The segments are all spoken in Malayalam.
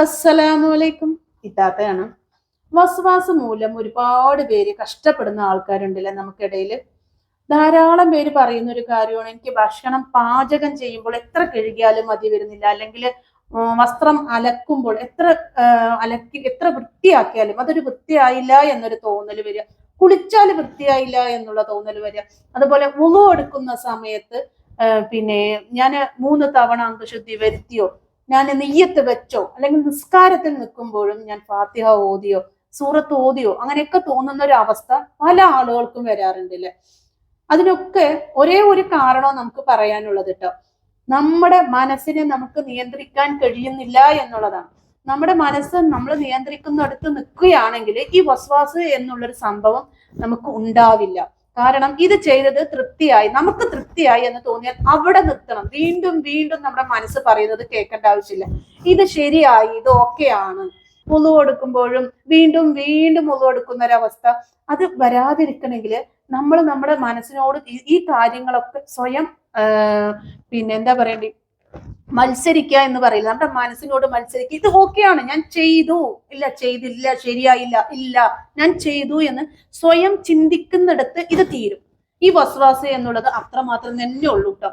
അസ്സലാമലൈക്കും ഇത്താത്തയാണ് വസ്വാസ് മൂലം ഒരുപാട് പേര് കഷ്ടപ്പെടുന്ന ആൾക്കാരുണ്ടല്ലേ നമുക്കിടയിൽ ധാരാളം പേര് പറയുന്ന ഒരു കാര്യമാണ് എനിക്ക് ഭക്ഷണം പാചകം ചെയ്യുമ്പോൾ എത്ര കഴുകിയാലും മതി വരുന്നില്ല. അല്ലെങ്കിൽ വസ്ത്രം അലക്കുമ്പോൾ എത്ര അലക്കി എത്ര വൃത്തിയാക്കിയാലും അതൊരു വൃത്തിയായില്ല എന്നൊരു തോന്നൽ വരിക. കുളിച്ചാൽ വൃത്തിയായില്ല എന്നുള്ള തോന്നൽ വരിക. അതുപോലെ ഉളു എടുക്കുന്ന സമയത്ത് പിന്നെ ഞാൻ മൂന്ന് തവണ അംഗശുദ്ധി വരുത്തിയോ? ഞാൻ നെയ്യത്ത് വെച്ചോ അല്ലെങ്കിൽ നിസ്കാരത്തിൽ നിൽക്കുമ്പോഴും ഞാൻ ഫാത്തിഹ ഓതിയോ സൂറത്ത് ഓതിയോ അങ്ങനെയൊക്കെ തോന്നുന്ന ഒരു അവസ്ഥ പല ആളുകൾക്കും വരാറുണ്ടല്ലേ അതിനൊക്കെ ഒരേ ഒരു കാരണം നമുക്ക് പറയാനുള്ളത് കേട്ടോ നമ്മുടെ മനസ്സിനെ നമുക്ക് നിയന്ത്രിക്കാൻ കഴിയുന്നില്ല എന്നുള്ളതാണ്. നമ്മുടെ മനസ്സ് നമ്മൾ നിയന്ത്രിക്കുന്നിടത്ത് നിൽക്കുകയാണെങ്കിൽ ഈ വസ്വാസ് എന്നുള്ളൊരു സംഭവം നമുക്ക് ഉണ്ടാവില്ല. കാരണം ഇത് ചെയ്തത് തൃപ്തിയായി നമുക്ക് തൃപ്തിയായി എന്ന് തോന്നിയാൽ അവിടെ നിർത്തണം. വീണ്ടും വീണ്ടും നമ്മുടെ മനസ്സ് പറയുന്നത് കേൾക്കേണ്ട ആവശ്യമില്ല. ഇത് ശരിയായി ഇത് ഓക്കെയാണ്. മുളു കൊടുക്കുമ്പോഴും വീണ്ടും വീണ്ടും മുളു കൊടുക്കുന്ന ഒരവസ്ഥ അത് വരാതിരിക്കണമെങ്കിൽ നമ്മൾ നമ്മുടെ മനസ്സിനോട് ഈ- കാര്യങ്ങളൊക്കെ സ്വയം പിന്നെ എന്താ പറയണ്ടേ മത്സരിക്കുക എന്ന് പറയില്ല. നമ്മുടെ മനസ്സിനോട് മത്സരിക്കുക ഇത് ഓക്കെയാണ് ഞാൻ ചെയ്തു. ഇല്ല ചെയ്തില്ല ശരിയായില്ല ഇല്ല. ഞാൻ ചെയ്തു എന്ന് സ്വയം ചിന്തിക്കുന്നിടത്ത് ഇത് തീരും. ഈ വസ്വാസ എന്നുള്ളത് അത്രമാത്രം തന്നെ ഉള്ളൂ കേട്ടോ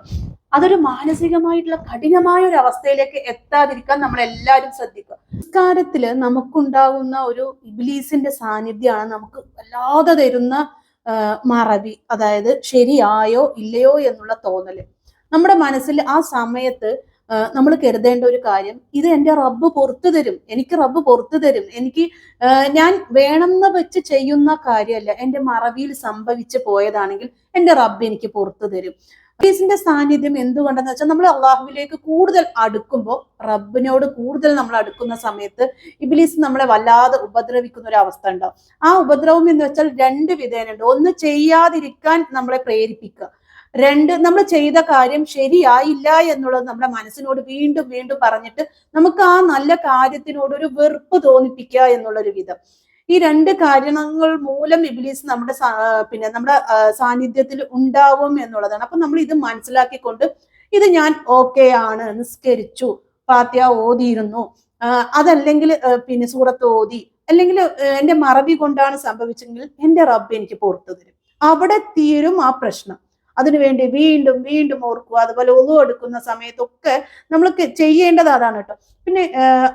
അതൊരു മാനസികമായിട്ടുള്ള കഠിനമായ ഒരു അവസ്ഥയിലേക്ക് എത്താതിരിക്കാൻ നമ്മൾ എല്ലാവരും ശ്രദ്ധിക്കുക. സംസ്കാരത്തിൽ നമുക്കുണ്ടാകുന്ന ഒരു ഇബിലീസിന്റെ സാന്നിധ്യമാണ് നമുക്ക് വല്ലാതെ തരുന്ന മറവി. അതായത് ശരിയായോ ഇല്ലയോ എന്നുള്ള തോന്നൽ. നമ്മുടെ മനസ്സിൽ ആ സമയത്ത് നമ്മൾ കരുതേണ്ട ഒരു കാര്യം ഇത് എന്റെ റബ്ബ് പുറത്തു തരും എനിക്ക് റബ്ബ് പുറത്തു തരും എനിക്ക് ഞാൻ വേണമെന്ന് വെച്ച് ചെയ്യുന്ന കാര്യമല്ല എന്റെ മറവിയിൽ സംഭവിച്ച് പോയതാണെങ്കിൽ എന്റെ റബ്ബ് എനിക്ക് പുറത്തു തരും. ഇബ്ലീസിന്റെ സാന്നിധ്യം എന്തുകൊണ്ടെന്ന് വെച്ചാൽ നമ്മൾ അള്ളാഹുവിലേക്ക് കൂടുതൽ അടുക്കുമ്പോൾ റബ്ബിനോട് കൂടുതൽ നമ്മൾ അടുക്കുന്ന സമയത്ത് ഇബിലീസ് നമ്മളെ വല്ലാതെ ഉപദ്രവിക്കുന്ന ഒരു അവസ്ഥ ഉണ്ടാവും. ആ ഉപദ്രവം എന്ന് വെച്ചാൽ രണ്ട് വിധേനുണ്ട് ഒന്ന് ചെയ്യാതിരിക്കാൻ നമ്മളെ പ്രേരിപ്പിക്കുക രണ്ട് നമ്മൾ ചെയ്ത കാര്യം ശരിയായില്ല എന്നുള്ളത് നമ്മുടെ മനസ്സിനോട് വീണ്ടും വീണ്ടും പറഞ്ഞിട്ട് നമുക്ക് ആ നല്ല കാര്യത്തിനോട് ഒരു വെറുപ്പ് തോന്നിപ്പിക്കുക എന്നുള്ളൊരു വിധം. ഈ രണ്ട് കാരണങ്ങൾ മൂലം ഇബിലീസ് നമ്മുടെ പിന്നെ നമ്മുടെ സാന്നിധ്യത്തിൽ ഉണ്ടാവും എന്നുള്ളതാണ്. അപ്പൊ നമ്മൾ ഇത് മനസ്സിലാക്കിക്കൊണ്ട് ഇത് ഞാൻ ഓക്കെ ആണ് നിസ്കരിച്ചു ഫാത്യ ഓതിയിരുന്നു അതല്ലെങ്കിൽ പിന്നെ സൂറത്ത് ഓതി അല്ലെങ്കിൽ എന്റെ മറവി കൊണ്ടാണ് സംഭവിച്ചെങ്കിൽ എന്റെ റബ്ബ് എനിക്ക് പുറത്തു തരും. അവിടെ തീരും ആ പ്രശ്നം. അതിനുവേണ്ടി വീണ്ടും വീണ്ടും ഓർക്കുക അതുപോലെ ഒതു എടുക്കുന്ന സമയത്തൊക്കെ നമ്മൾ ചെയ്യേണ്ടത് അതാണ് കേട്ടോ പിന്നെ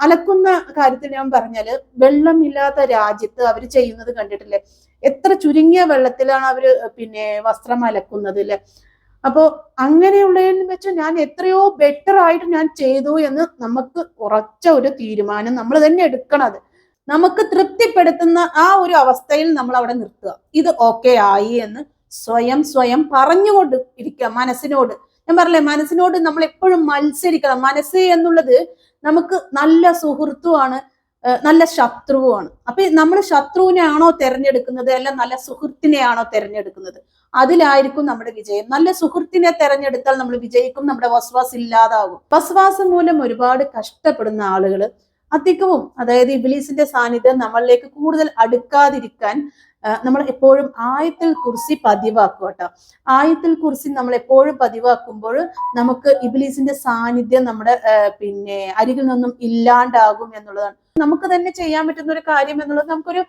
അലക്കുന്ന കാര്യത്തിൽ ഞാൻ പറഞ്ഞാൽ വെള്ളമില്ലാത്ത രാജ്യത്ത് അവർ ചെയ്യുന്നത് കണ്ടിട്ടില്ലേ? എത്ര ചുരുങ്ങിയ വെള്ളത്തിലാണ് അവർ പിന്നെ വസ്ത്രം അലക്കുന്നത് അല്ലെ അപ്പോ അങ്ങനെയുള്ളതിൽ വെച്ചാൽ ഞാൻ എത്രയോ ബെറ്റർ ആയിട്ട് ഞാൻ ചെയ്തു എന്ന് നമുക്ക് ഉറച്ച ഒരു തീരുമാനം നമ്മൾ തന്നെ എടുക്കണത് നമുക്ക് തൃപ്തിപ്പെടുത്തുന്ന ആ ഒരു അവസ്ഥയിൽ നമ്മൾ അവിടെ നിർത്തുക. ഇത് ഓക്കെ ആയി എന്ന് സ്വയം സ്വയം പറഞ്ഞുകൊണ്ട് ഇരിക്കുക മനസ്സിനോട്. ഞാൻ പറഞ്ഞേ മനസ്സിനോട് നമ്മൾ എപ്പോഴും മത്സരിക്കണം. മനസ്സ് എന്നുള്ളത് നമുക്ക് നല്ല സുഹൃത്തുമാണ് നല്ല ശത്രുവുമാണ്. അപ്പൊ നമ്മൾ ശത്രുവിനെയാണോ തിരഞ്ഞെടുക്കുന്നത്? അല്ല നല്ല സുഹൃത്തിനെയാണോ തിരഞ്ഞെടുക്കുന്നത്? അതിലായിരിക്കും നമ്മുടെ വിജയം. നല്ല സുഹൃത്തിനെ തെരഞ്ഞെടുത്താൽ നമ്മൾ വിജയിക്കും. നമ്മുടെ വസ്വാസ് ഇല്ലാതാകും. വസ്വാസം മൂലം ഒരുപാട് കഷ്ടപ്പെടുന്ന ആളുകൾ അധികവും അതായത് ഇബിലീസിന്റെ സാന്നിധ്യം നമ്മളിലേക്ക് കൂടുതൽ അടുക്കാതിരിക്കാൻ നമ്മൾ എപ്പോഴും ആയത്തിൽ കുറിച്ച് പതിവാക്കുക കേട്ടോ. ആയത്തിൽ കുറിച്ച് നമ്മൾ എപ്പോഴും പതിവാക്കുമ്പോൾ നമുക്ക് ഇബിലീസിന്റെ സാന്നിധ്യം നമ്മുടെ പിന്നെ അരികിൽ നിന്നും ഇല്ലാണ്ടാകും എന്നുള്ളതാണ്. നമുക്ക് തന്നെ ചെയ്യാൻ പറ്റുന്ന ഒരു കാര്യം എന്നുള്ളത് നമുക്കൊരു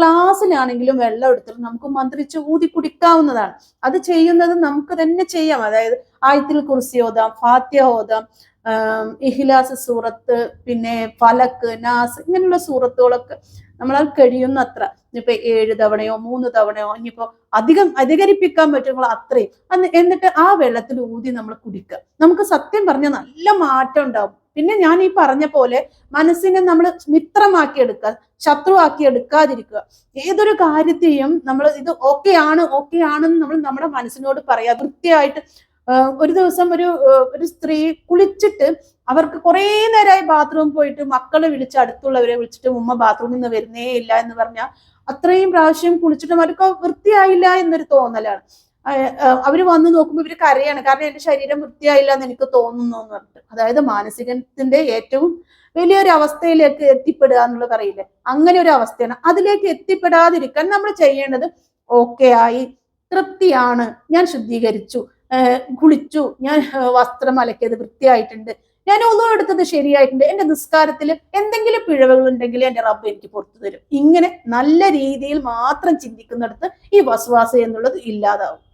ക്ലാസ്സിലാണെങ്കിലും വെള്ളം എടുത്തിട്ട് നമുക്ക് മന്ത്രിച്ച് ഊതി കുടിക്കാവുന്നതാണ്. അത് ചെയ്യുന്നത് നമുക്ക് തന്നെ ചെയ്യാം. അതായത് ആയത്തിൽ കുറിച്ച് ഓതാം ഫാത്യ ഓതാം ഇഹിലാസ് സൂറത്ത് പിന്നെ ഫലക്ക് നാസ് ഇങ്ങനെയുള്ള സൂറത്തുകളൊക്കെ നമ്മളാൽ കഴിയുന്നത്ര. ഇനിയിപ്പോ ഏഴ് തവണയോ മൂന്ന് തവണയോ ഇനിയിപ്പോ അധികം അധികരിപ്പിക്കാൻ പറ്റുമ്പോൾ അത്രയും. എന്നിട്ട് ആ വെള്ളത്തിൽ ഊതി നമ്മൾ കുടിക്കുക. നമുക്ക് സത്യം പറഞ്ഞാൽ നല്ല മാറ്റം ഉണ്ടാവും. പിന്നെ ഞാൻ ഈ പറഞ്ഞ പോലെ മനസ്സിനെ നമ്മൾ മിത്രമാക്കി എടുക്കുക ശത്രുവാക്കി എടുക്കാതിരിക്കുക ഏതൊരു കാര്യത്തെയും നമ്മൾ ഇത് ഓക്കെ ആണ് ഓക്കെ ആണെന്ന് നമ്മൾ നമ്മുടെ മനസ്സിനോട് പറയാ. വൃത്തിയായിട്ട് ഒരു ദിവസം ഒരു ഒരു സ്ത്രീ കുളിച്ചിട്ട് അവർക്ക് കുറേ നേരമായി ബാത്റൂമിൽ പോയിട്ട് മക്കളെ വിളിച്ച് അടുത്തുള്ളവരെ വിളിച്ചിട്ട് ഉമ്മ ബാത്റൂമിൽ നിന്ന് വരുന്നേ ഇല്ല എന്ന് പറഞ്ഞാൽ അത്രയും പ്രാവശ്യം കുളിച്ചിട്ടും അവർക്ക് വൃത്തിയായില്ല എന്നൊരു തോന്നലാണ്. അവർ വന്ന് നോക്കുമ്പോൾ ഇവർ കരയാണ്. കാരണം എന്റെ ശരീരം വൃത്തിയായില്ല എന്ന് എനിക്ക് തോന്നുന്നു എന്ന് പറഞ്ഞിട്ട്. അതായത് മാനസികത്തിന്റെ ഏറ്റവും വലിയൊരു അവസ്ഥയിലേക്ക് എത്തിപ്പെടുക എന്നുള്ളത് അറിയില്ലേ? അങ്ങനെ ഒരു അവസ്ഥയാണ്. അതിലേക്ക് എത്തിപ്പെടാതിരിക്കാൻ നമ്മൾ ചെയ്യേണ്ടത് ഓക്കെ ആയി തൃപ്തിയാണ്. ഞാൻ ശുദ്ധീകരിച്ചു. കുളിച്ചു. ഞാൻ വസ്ത്രം അലക്കിയത് വൃത്തിയായിട്ടുണ്ട്. ഞാൻ ഒന്നും എടുത്തത് ശരിയായിട്ടുണ്ട്. എന്റെ നിസ്കാരത്തിൽ എന്തെങ്കിലും പിഴവുകൾ ഉണ്ടെങ്കിൽ എന്റെ റബ്ബ് എനിക്ക് പുറത്തു തരും. ഇങ്ങനെ നല്ല രീതിയിൽ മാത്രം ചിന്തിക്കുന്നിടത്ത് ഈ വസ്വാസ എന്നുള്ളത് ഇല്ലാതാവും.